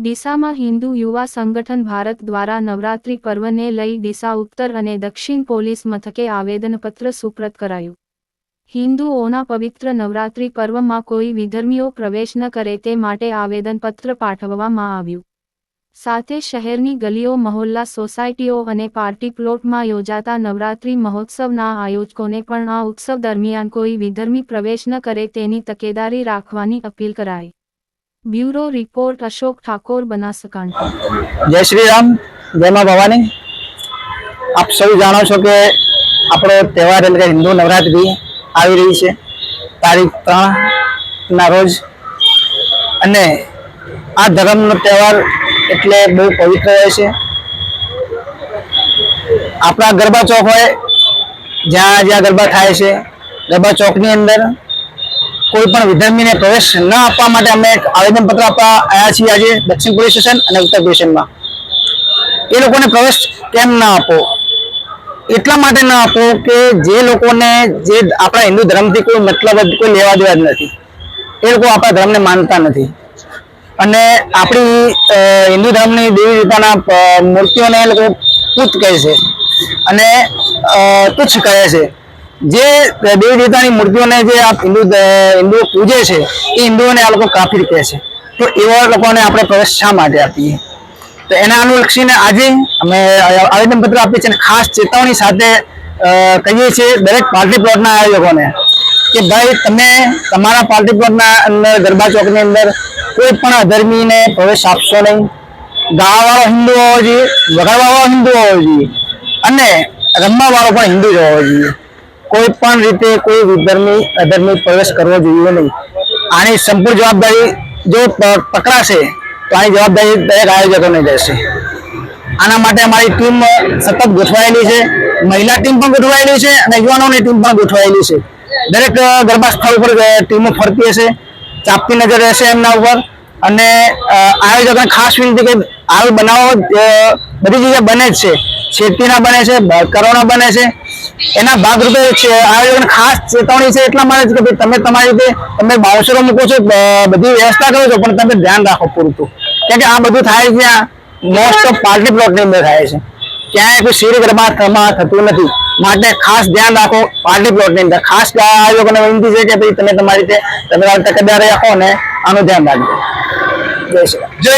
ડીસામાં હિન્દુ યુવા સંગઠન ભારત દ્વારા નવરાત્રિ પર્વને લઈ ડીસા ઉત્તર અને દક્ષિણ પોલીસ મથકે આવેદનપત્ર સુપ્રત કરાયું. હિન્દુઓના પવિત્ર નવરાત્રિ પર્વમાં કોઈ વિધર્મીઓ પ્રવેશ ન કરે તે માટે આવેદનપત્ર પાઠવવામાં આવ્યું. સાથે શહેરની ગલીઓ, મહોલ્લા સોસાયટીઓ અને પાર્ટી પ્લોટમાં યોજાતા નવરાત્રિ મહોત્સવના આયોજકોને પણ આ ઉત્સવ દરમિયાન કોઈ વિધર્મી પ્રવેશ ન કરે તેની તકેદારી રાખવાની અપીલ કરાઈ. Bureau report Ashok Thakor, Banaskantha. જય શ્રી રામ. જય મા ભવાની. આપ સૌ જાણો છો કે આપણો તહેવાર એટલે હિન્દુ નવરાત્રિ આવી રહી છે. તારીખ ત્રણ ના રોજ. અને આ ધર્મનો તહેવાર એટલે બહુ પવિત્ર હોય છે. આપણા ગરબા ચોક હોય, જ્યાં જ્યાં ગરબા થાય છે, ગરબા ચોકની અંદર કોઈ પણ વિધર્મીને પ્રવેશ ન આપવા માટે અમે એક આવેદનપત્ર આપવા આવ્યા છીએ આજે દક્ષિણ પોલીસ સ્ટેશન અને ઉત્તર સ્ટેશનમાં. એ લોકોને પ્રવેશ કેમ ના આપો? એટલા માટે ના આપો કે જે લોકોને જે આપણા હિન્દુ ધર્મથી કોઈ મતલબ કોઈ લેવા દેવા જ નથી. એ લોકો આપણા ધર્મને માનતા નથી. અને આપણી હિન્દુ ધર્મની દેવી દેવતાના મૂર્તિઓને એ લોકો પૂત કહે છે. અને તુચ્છ કહે છે. જે દેવી દેવતાની મૂર્તિઓને જે આ હિન્દુ હિન્દુઓ પૂજે છે, એ હિન્દુઓને આ લોકો કાફીર કહે છે. તો એવા લોકોને આપણે પ્રવેશ શા માટે આપીએ? તો એના અનુલક્ષીને આજે અમે આવેદનપત્ર આપીએ છીએ અને ખાસ ચેતવણી સાથે કહીએ છીએ દરેક પાર્ટી પ્લોટના આયોજકોને કે ભાઈ, તમે તમારા પાર્ટી પ્લોટના અંદર ગરબા ચોકની અંદર કોઈ પણ અધર્મીને પ્રવેશ આપશો નહીં. ગાવાવાળો હિન્દુ હોવો જોઈએ, વગાડવાવાળો હિન્દુ હોવો જોઈએ અને રમવાવાળો પણ હિન્દુ જ હોવો જોઈએ. કોઈ પણ રીતે કોઈ વિધર્મી, અધર્મી પ્રવેશ કરવો જોઈએ નહીં. આની સંપૂર્ણ જવાબદારી જો પકડાશે, તો આની જવાબદારી દરેક આયોજકોને રહેશે. આના માટે અમારી ટીમ સતત ગોઠવાયેલી છે. મહિલા ટીમ પણ ગોઠવાયેલી છે અને યુવાનોની ટીમ પણ ગોઠવાયેલી છે. દરેક ગરબા સ્થળ ઉપર ટીમો ફરતી હશે. ચાપતી નજર રહેશે એમના ઉપર. અને આયોજકોને ખાસ વિનંતી કે આવી બનાવો બધી જગ્યાએ બને જ છે. છેતીના બને છે કરોના બને છે. એના ભાગરૂપે છે આયોજન ખાસ ચેતવણી છે એટલા માટે કે તમે તમારી રીતે, તમે બાઉન્સરો મૂકો છો બધી વ્યવસ્થા કરો છો, પણ તમે ધ્યાન રાખો પૂરતું. કેમ કે આ બધું થાય ત્યાં મોસ્ટ ઓફ પાર્ટી પ્લોટની અંદર થાય છે. ક્યાંય કોઈ શેરી ગરબા થતું નથી. માટે ખાસ ધ્યાન રાખો પાર્ટી પ્લોટની અંદર. ખાસ આયોજકોને વિનંતી છે કે ભાઈ તમે તમારી રીતે તમે તકેદારી રાખો અને આનું ધ્યાન રાખજો. જય શ્રી જય